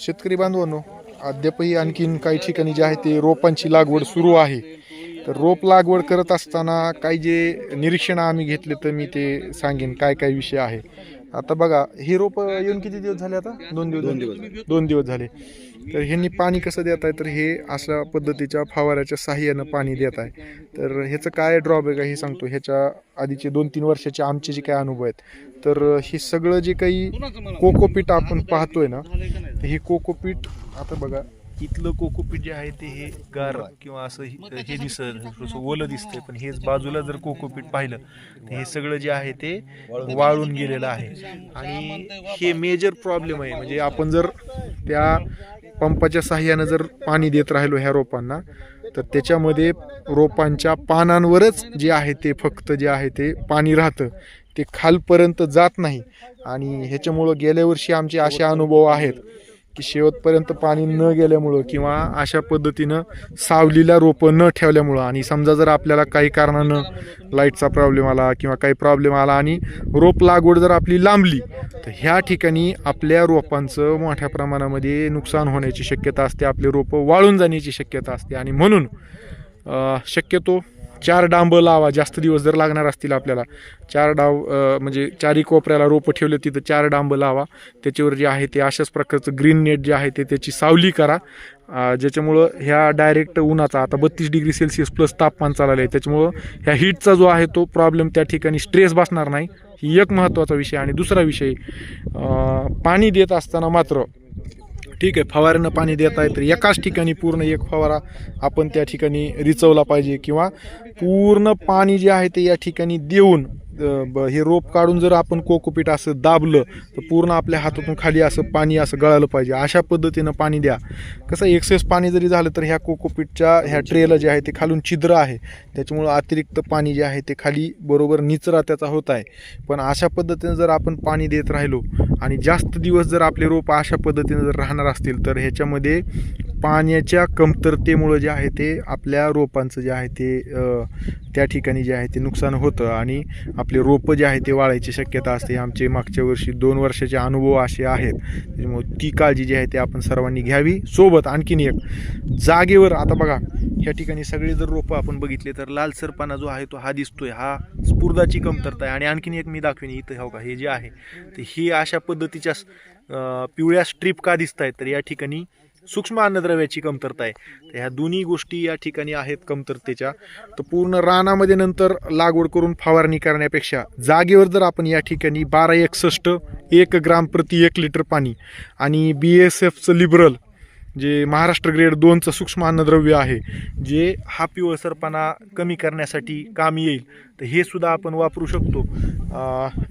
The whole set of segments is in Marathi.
शेतकरी बांधवांनो अद्यापही आणखीन काही ठिकाणी जे आहे ते रोपांची लागवड सुरू आहे. तर रोप लागवड करत असताना काही जे निरीक्षण आम्ही घेतले तर मी ते सांगेन काय काय विषय आहे. आता बघा हे रोप येऊन किती दिवस झाले आता? दोन दिवस दोन दिवस दोन दिवस झाले. तर ह्यांनी पाणी कसं देत आहे? तर हे अशा पद्धतीच्या फवाऱ्याच्या साह्यानं पाणी देत आहे. तर ह्याचं काय ड्रॉबॅक आहे हे सांगतो. ह्याच्या आधीचे दोन तीन वर्षाचे आमचे जे काय अनुभव आहेत तर हे सगळं जे काही कोकोपीट आपण पाहतोय ना तर हे कोकोपीट आता बघा इथलं कोकोपीट जे आहे ते हे गार किंवा असं हे हे दिसत ओलं दिसतंय. पण हेच बाजूला जर कोकोपीट पाहिलं तर हे सगळं जे आहे ते वाळून गेलेलं आहे. आणि हे मेजर प्रॉब्लेम आहे. म्हणजे आपण जर त्या पंपाच्या साह्यानं जर पाणी देत राहिलो ह्या रोपांना तर त्याच्यामध्ये रोपांच्या पानांवरच जे आहे ते फक्त जे आहे ते पाणी राहतं. ते खालपर्यंत जात नाही. आणि ह्याच्यामुळं गेल्या वर्षी आमचे असे अनुभव आहेत. की शेवटपर्यंत पाणी न गेल्यामुळं किंवा अशा पद्धतीनं सावलीला रोपं न ठेवल्यामुळं आणि समजा जर आपल्याला काही कारणानं लाईटचा प्रॉब्लेम आला किंवा काही प्रॉब्लेम आला आणि रोप लागवड जर आपली लांबली तर ह्या ठिकाणी आपल्या रोपांचं मोठ्या प्रमाणामध्ये नुकसान होण्याची शक्यता असते आपले रोपं वाळून जाण्याची शक्यता असते. आणि म्हणून शक्यतो चार डांब लावा जास्त दिवस जर लागणार असतील आपल्याला. चार डाव म्हणजे चारी कोपऱ्याला रोपं ठेवले तिथं चार डांब लावा. त्याच्यावर जे आहे ते अशाच प्रकारचं ग्रीन नेट जे आहे ते त्याची सावली करा. ज्याच्यामुळं ह्या डायरेक्ट उन्हाचा आता बत्तीस डिग्री सेल्सिअस प्लस तापमान चाललं आहे त्याच्यामुळं ह्या हीटचा जो आहे तो प्रॉब्लेम त्या ठिकाणी स्ट्रेस बसणार नाही. ही एक महत्त्वाचा विषय. आणि दुसरा विषय पाणी देत असताना मात्र ठीक आहे फवाऱ्यानं पाणी देत आहे तर एकाच ठिकाणी पूर्ण एक फवारा आपण त्या ठिकाणी रिचवला पाहिजे किंवा पूर्ण पाणी जे आहे ते या ठिकाणी देऊन हे रोप काढून जर आपण कोकोपीट असं दाबलं तर पूर्ण आपल्या हातातून खाली असं पाणी असं गळालं पाहिजे. अशा पद्धतीनं पाणी द्या. कसं एक्सेस पाणी जरी झालं तर ह्या कोकोपीटच्या ह्या ट्रेला जे आहे ते खालून छिद्र आहे. त्याच्यामुळं अतिरिक्त पाणी जे आहे ते खाली बरोबर निचरा त्याचा होत आहे. पण अशा पद्धतीनं जर आपण पाणी देत राहिलो आणि जास्त दिवस जर आपले रोप अशा पद्धतीनं जर राहणार असतील तर ह्याच्यामध्ये पाण्याच्या कमतरतेमुळं जे आहे ते आपल्या रोपांचं जे आहे ते त्या ठिकाणी जे आहे ते नुकसान होतं. आणि आपले रोपं जे आहे ते वाळायची शक्यता असते. आमचे मागच्या वर्षी दोन वर्षाचे अनुभव असे आहेत. त्याच्यामुळे ती काळजी जी आहे ते आपण सर्वांनी घ्यावी. सोबत आणखीन एक जागेवर आता बघा ह्या ठिकाणी सगळे जर रोपं आपण बघितले तर लालसरपणा जो आहे तो हा दिसतोय. हा स्फुर्दाची कमतरता आहे. आणि आणखीन एक मी दाखवेन इथं हो का हे जे आहे तर ही अशा पद्धतीच्या पिवळ्या स्ट्रीप का दिसत आहेत तर या ठिकाणी सूक्ष्म अन्नद्रव्याची कमतरता आहे. तर ह्या दोन्ही गोष्टी या ठिकाणी आहेत कमतरतेच्या. तर पूर्ण रानामध्ये नंतर लागवड करून फवारणी करण्यापेक्षा जागेवर जर आपण या ठिकाणी बारा एकसष्ट एक ग्राम प्रति एक लिटर पाणी आणि बी एस एफचं लिबरल जे महाराष्ट्र ग्रेड दोनचं सूक्ष्म अन्नद्रव्य आहे जे हा पिवळसरपणा कमी करण्यासाठी काम येईल तर हे सुद्धा आपण वापरू शकतो.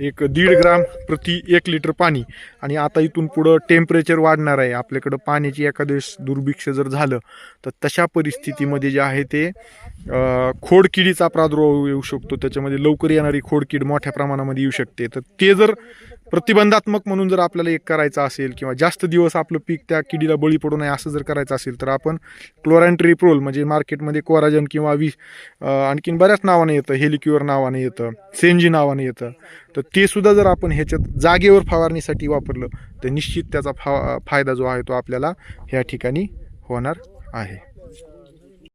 एक दीड ग्राम प्रति एक लिटर पाणी. आणि आता इथून पुढं टेम्परेचर वाढणार आहे. आपल्याकडं पाण्याची एखादेस दुर्भिक्ष जर झालं तर तशा परिस्थितीमध्ये जे आहे ते खोडकिडीचा प्रादुर्भाव येऊ शकतो. त्याच्यामध्ये लवकर येणारी खोडकीड मोठ्या प्रमाणामध्ये येऊ शकते. तर ते जर प्रतिबंधात्मक म्हणून जर आपल्याला एक करायचं असेल किंवा जास्त दिवस आपलं पीक त्या किडीला बळी पडू नये असं जर करायचं असेल तर आपण क्लोरॅन्ट्रिप्रोल म्हणजे मार्केटमध्ये कोराजन किंवा वी आणखीन बऱ्याच नावाने येतं हेलिक्युअर नावाने येतं सेंजी नावाने येतं. तर ते सुद्धा जर आपण ह्याच्यात जागेवर फवारणीसाठी वापरलं तर निश्चित त्याचा फा फायदा जो आहे तो आपल्याला ह्या ठिकाणी होणार आहे.